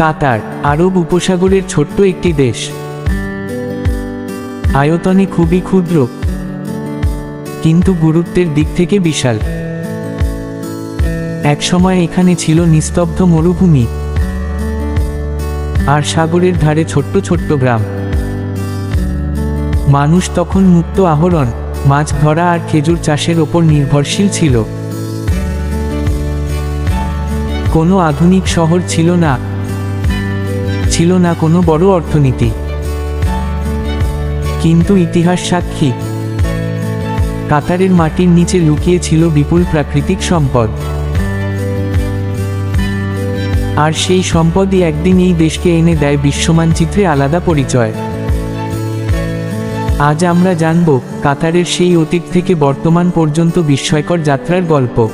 কাতার, আরব উপসাগরের ছোট্ট একটি দেশ। আয়তনে খুবই ক্ষুদ্র, কিন্তু গুরুত্বের দিক থেকে বিশাল। একসময় এখানে ছিল নিস্তব্ধ মরুভূমি। আর সাগরের ধারে ছোট্ট ছোট্ট গ্রাম। মানুষ তখন মুক্ত আহরণ, মাছ ধরা আর খেজুর চাষের ওপর নির্ভরশীল ছিল। কোনো আধুনিক শহর ছিল না ছিল না কোনো বড় অর্থনীতি। কিন্তু ইতিহাস সাক্ষী। কাতারের মাটির নিচে লুকিয়ে ছিল বিপুল প্রাকৃতিক সম্পদ। আর সেই সম্পদই একদিন এই দেশকে এনে দেয় বিশ্বমানচিত্রে আলাদা পরিচয়। আজ আমরা জানব কাতারের সেই অতীত থেকে বর্তমান পর্যন্ত বিস্ময়কর যাত্রার গল্প।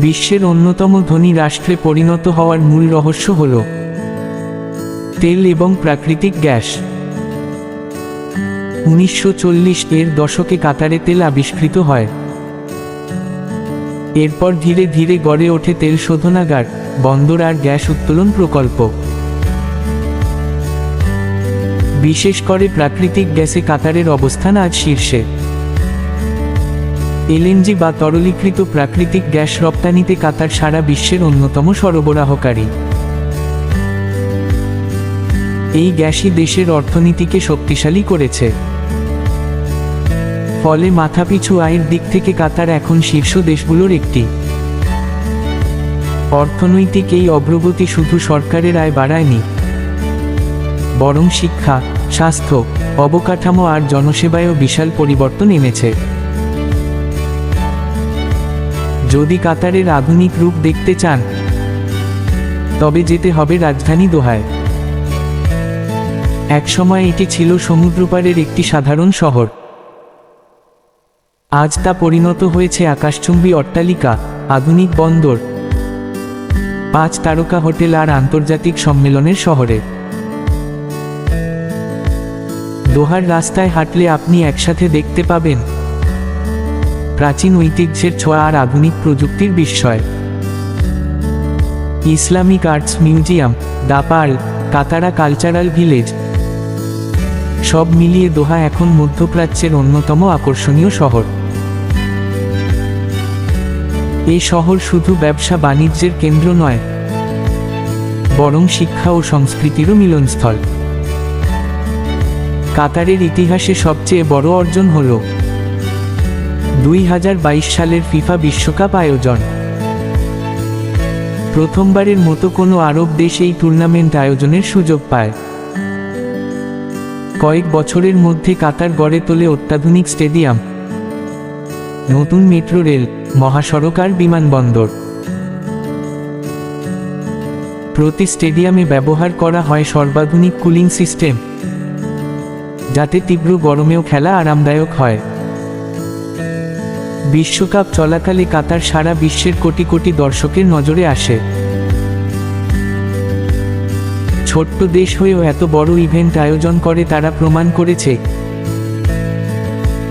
বিশ্বের অন্যতম ধনী রাষ্ট্রে পরিণত হওয়ার মূল রহস্য হল তেল এবং প্রাকৃতিক গ্যাস। উনিশশো চল্লিশ এর দশকে কাতারে তেল আবিষ্কৃত হয়। এরপর ধীরে ধীরে গড়ে ওঠে তেল শোধনাগার, বন্দর আর গ্যাস উত্তোলন প্রকল্প। বিশেষ করে প্রাকৃতিক গ্যাসে কাতারের অবস্থান আজ শীর্ষে। এলএনজি বা তরলীকৃত প্রাকৃতিক গ্যাস রপ্তানিতে কাতার সারা বিশ্বের অন্যতম সরবরাহকারী। এই গ্যাসই দেশের অর্থনীতিকে শক্তিশালী করেছে। ফলে মাথাপিছু আয়ের দিক থেকে কাতার এখন শীর্ষ দেশগুলোর একটি। অর্থনৈতিক এই অগ্রগতি শুধু সরকারের আয় বাড়ায়নি। বরং শিক্ষা, স্বাস্থ্য, অবকাঠামো আর জনসেবায়ও বিশাল পরিবর্তন এনেছে। যদি কাতারের আধুনিক রূপ দেখতে চান, তবে যেতে হবে রাজধানী দোহায়। একসময় এটি ছিল সমুদ্রপাড়ের একটি সাধারণ শহর। আজ তা পরিণত হয়েছে আকাশচুম্বী অট্টালিকা, আধুনিক বন্দর, পাঁচ তারকা হোটেল আর আন্তর্জাতিক সম্মেলনের শহরে। দোহার রাস্তায় হাঁটলে আপনি একসাথে দেখতে পাবেন প্রাচীন ঐতিহ্যের ছোঁয়া আর আধুনিক প্রযুক্তির বিস্ময়। ইসলামিক আর্টস মিউজিয়াম দাপাল কাতারা কালচারাল ভিলেজ। সব মিলিয়ে দোহা এখন মধ্যপ্রাচ্যের অন্যতম আকর্ষণীয় শহর। এ শহর শুধু ব্যবসা বাণিজ্যের কেন্দ্র নয়, বরং শিক্ষা ও সংস্কৃতিরও মিলনস্থল। কাতারের ইতিহাসে সবচেয়ে বড় অর্জন হল দুই হাজার বাইশ সালের ফিফা বিশ্বকাপ আয়োজন। প্রথমবারের মতো কোনো আরব দেশ এই টুর্নামেন্ট আয়োজনের সুযোগ পায়। কয়েক বছরের মধ্যে কাতার গড়ে তোলে অত্যাধুনিক স্টেডিয়াম। নতুন মেট্রো রেল, মহাসড়ক আর বিমানবন্দর। প্রতি স্টেডিয়ামে ব্যবহার করা হয় সর্বাধুনিক কুলিং সিস্টেম। যাতে তীব্র গরমেও খেলা আরামদায়ক হয়। বিশ্বকাপ চলাকালে কাতার সারা বিশ্বের কোটি কোটি দর্শকের নজরে আসে। ছোট্ট দেশ হয়েও এত বড় ইভেন্ট আয়োজন করে তারা প্রমাণ করেছে।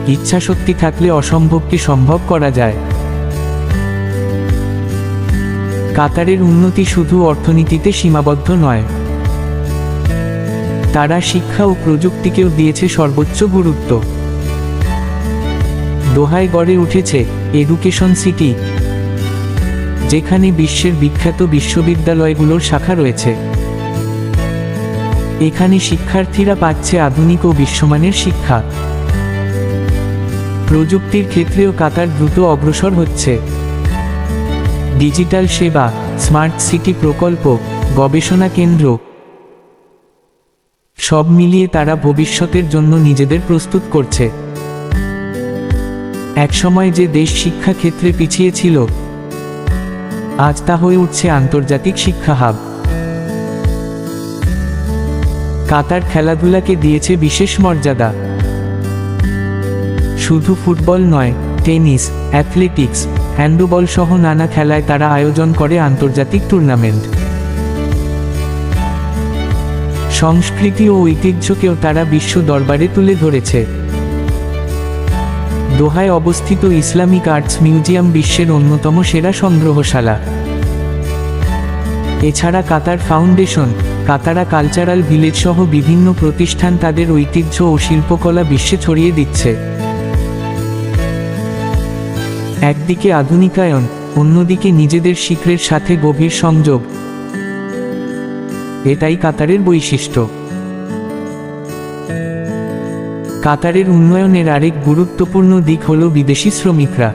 ইচ্ছাশক্তি থাকলে অসম্ভবকে সম্ভব করা যায়। কাতারের উন্নতি শুধু অর্থনীতিতে সীমাবদ্ধ নয়। তারা শিক্ষা ও প্রযুক্তিকেও দিয়েছে সর্বোচ্চ গুরুত্ব। দোহায় গড়ে উঠেছে এডুকেশন সিটি, যেখানে বিশ্বের বিখ্যাত বিশ্ববিদ্যালয়গুলোর শাখা রয়েছে। এখানে শিক্ষার্থীরা পাচ্ছে আধুনিক ও বিশ্বমানের শিক্ষা। প্রযুক্তির ক্ষেত্রেও কাতার দ্রুত অগ্রসর হচ্ছে। ডিজিটাল সেবা, স্মার্ট সিটি প্রকল্প, গবেষণা কেন্দ্র, সব মিলিয়ে তারা ভবিষ্যতের জন্য নিজেদের প্রস্তুত করছে। একসময় যে দেশ শিক্ষা ক্ষেত্রে পিছিয়ে ছিল, আজ তা হয়ে উঠছে আন্তর্জাতিক শিক্ষা হাব। কাতার খেলাধুলাকে দিয়েছে বিশেষ মর্যাদা। শুধু ফুটবল নয়, টেনিস, অ্যাথলেটিক্স, হ্যান্ডবল সহ নানা খেলায় তারা আয়োজন করে আন্তর্জাতিক টুর্নামেন্ট। সংস্কৃতি ও ঐতিহ্যকেও তারা বিশ্ব দরবারে তুলে ধরেছে। দোহায় অবস্থিত ইসলামিক আর্টস মিউজিয়াম বিশ্বের অন্যতম সেরা সংগ্রহশালা। এছাড়া Qatar foundation, Katara cultural village সহ বিভিন্ন প্রতিষ্ঠান তাদের ঐতিহ্য ও শিল্পকলা বিশ্বে ছড়িয়ে দিচ্ছে। একদিকে আধুনিকায়ন, অন্যদিকে নিজেদের শিখরের সাথে গভীর সংযোগ। এটাই কাতারের বৈশিষ্ট্য। কাতারের উন্নয়নের আরেক গুরুত্বপূর্ণ দিক হল বিদেশি শ্রমিকরা।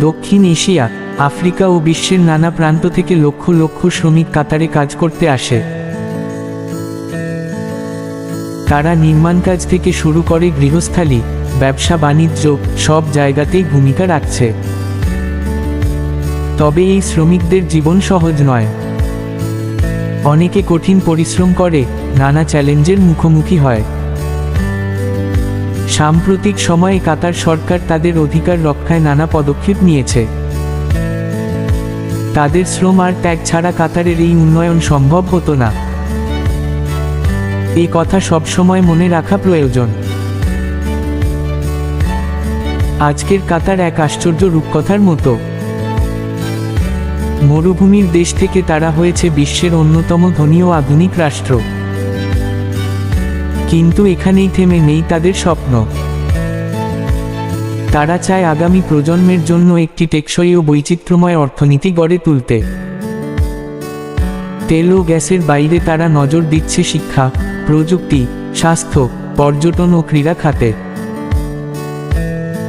দক্ষিণ এশিয়া, আফ্রিকা ও বিশ্বের নানা প্রান্ত থেকে লক্ষ লক্ষ শ্রমিক কাতারে কাজ করতে আসে। তারা নির্মাণ কাজ থেকে শুরু করে গৃহস্থালী, ব্যবসা, বাণিজ্য, সব জায়গাতেই ভূমিকা রাখছে। তবে এই শ্রমিকদের জীবন সহজ নয়। অনেকে কঠিন পরিশ্রম করে, নানা চ্যালেঞ্জের মুখোমুখি হয়। সাম্প্রতিক সময়ে কাতার সরকার তাদের অধিকার রক্ষায় নানা পদক্ষেপ নিয়েছে। তাদের শ্রম আর ত্যাগ ছাড়া কাতারের এই উন্নয়ন সম্ভব হতো না। এই কথা সবসময় মনে রাখা প্রয়োজন। আজকের কাতার এক আশ্চর্য রূপকথার মতো। মরুভূমির দেশ থেকে তারা হয়েছে বিশ্বের অন্যতম ধনী ও আধুনিক রাষ্ট্র। কিন্তু এখানেই থেমে নেই তাদের স্বপ্ন। তারা চায় আগামী প্রজন্মের জন্য একটি টেকসই ও বৈচিত্র্যময় অর্থনীতি গড়ে তুলতে। তেল ও গ্যাসের বাইরে তারা নজর দিচ্ছে শিক্ষা, প্রযুক্তি, স্বাস্থ্য, পর্যটন ও ক্রীড়া খাতে।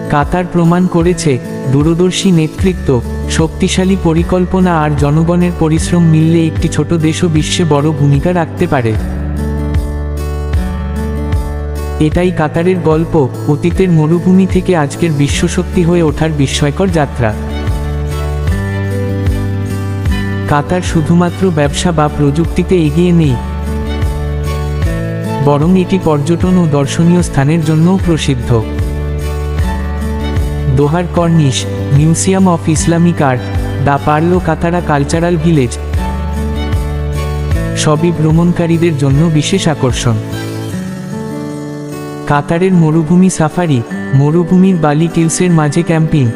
কাতার প্রমাণ করেছে, দূরদর্শী নেতৃত্ব, শক্তিশালী পরিকল্পনা আর জনগণের পরিশ্রম মিললে একটি ছোট দেশও বিশ্বে বড় ভূমিকা রাখতে পারে। এটাই কাতারের গল্প, অতীতের মরুভূমি থেকে আজকের বিশ্বশক্তি হয়ে ওঠার বিস্ময়কর যাত্রা। কাতার শুধুমাত্র ব্যবসা বা প্রযুক্তিতে এগিয়ে নেই। বরং এটি পর্যটন ও দর্শনীয় স্থানের জন্যও প্রসিদ্ধ। দোহার corniche, museum of Islamic art the Pearl Katara cultural village. সবই ভ্রমণকারীদের জন্য বিশেষ আকর্ষণ। কাতারের মরুভূমি সাফারি, মরুভূমির বালি টিলসের মাঝে ক্যাম্পিং।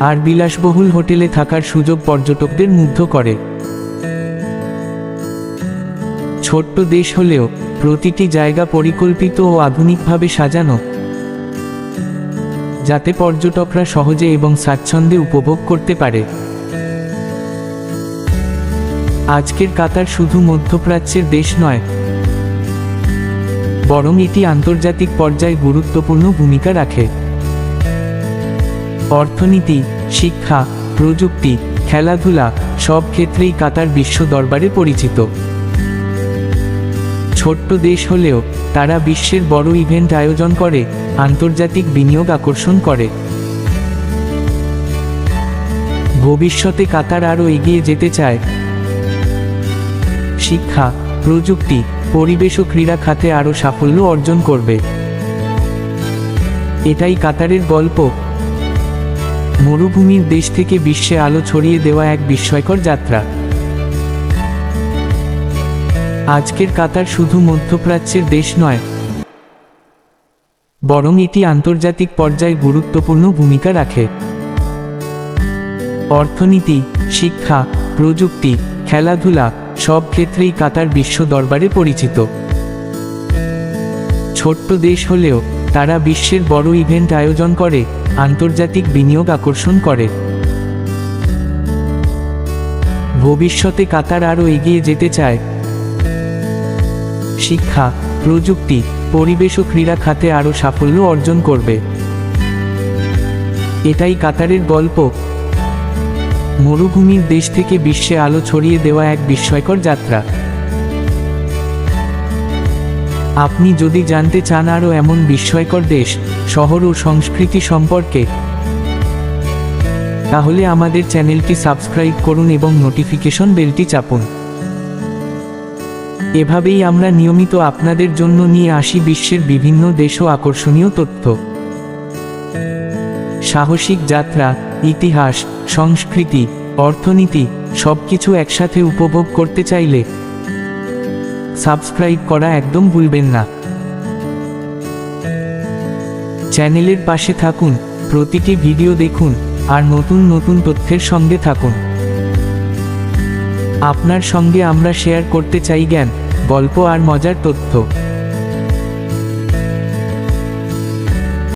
আর বিলাসবহুল হোটেলে থাকার সুযোগ পর্যটকদের মুগ্ধ করে। ছোট্ট দেশ হলেও প্রতিটি জায়গা পরিকল্পিত ও আধুনিকভাবে সাজানো। যাতে পর্যটকরা সহজে এবং স্বাচ্ছন্দ্যে উপভোগ করতে পারে। আজকের কাতার শুধু মধ্যপ্রাচ্যের দেশ নয় বরং এটি আন্তর্জাতিক পর্যায়ে গুরুত্বপূর্ণ ভূমিকা রাখে। অর্থনীতি, শিক্ষা, প্রযুক্তি, খেলাধুলা সব ক্ষেত্রেই কাতার বিশ্ব দরবারে পরিচিত। ছোট্ট দেশ হলেও তারা বিশ্বের বড় ইভেন্ট আয়োজন করে, আন্তর্জাতিক বিনিয়োগ আকর্ষণ করে। ভবিষ্যতে কাতার আরও এগিয়ে যেতে চায়। শিক্ষা, প্রযুক্তি পরিবেশ ও ক্রীড়া খাতে আরও সাফল্য অর্জন করবে। এটাই কাতারের গল্প। মরুভূমির দেশ থেকে বিশ্বে আলো ছড়িয়ে দেওয়া এক বিস্ময়কর যাত্রা। আজকের কাতার শুধু মধ্যপ্রাচ্যের দেশ নয়, বরং এটি আন্তর্জাতিক পর্যায়ে গুরুত্বপূর্ণ ভূমিকা রাখে। অর্থনীতি, শিক্ষা, প্রযুক্তি, খেলাধুলা সব ক্ষেত্রেই কাতার বিশ্ব দরবারে পরিচিত। ছোট্ট দেশ হলেও তারা বিশ্বের বড় ইভেন্ট আয়োজন করে, আন্তর্জাতিক বিনিয়োগ আকর্ষণ করে। ভবিষ্যতে কাতার আরও এগিয়ে যেতে চায়। শিক্ষা, প্রযুক্তি, পরিবেশ ও ক্রীড়া খাতে আরও সাফল্য অর্জন করবে। এটাই কাতারের গল্প। মরুভূমির দেশ থেকে বিশ্বে আলো ছড়িয়ে দেওয়া এক বিস্ময়কর যাত্রা। আপনি যদি জানতে চান আরও এমন বিস্ময়কর দেশ, শহর ও সংস্কৃতি সম্পর্কে, তাহলে আমাদের চ্যানেলটি সাবস্ক্রাইব করুন এবং নোটিফিকেশন বেলটি চাপুন। এভাবেই আমরা নিয়মিত আপনাদের জন্য নিয়ে আসি বিশ্বের বিভিন্ন দেশ ও আকর্ষণীয় তথ্য। সাহসিক যাত্রা ইতিহাস, সংস্কৃতি, অর্থনীতি, সবকিছু একসাথে উপভোগ করতে চাইলে সাবস্ক্রাইব করা একদম ভুলবেন না। চ্যানেলের পাশে থাকুন, প্রতিটি ভিডিও দেখুন, আর নতুন নতুন তথ্যের সঙ্গে থাকুন। আপনার সঙ্গে আমরা শেয়ার করতে চাই জ্ঞান, গল্প আর মজার তথ্য।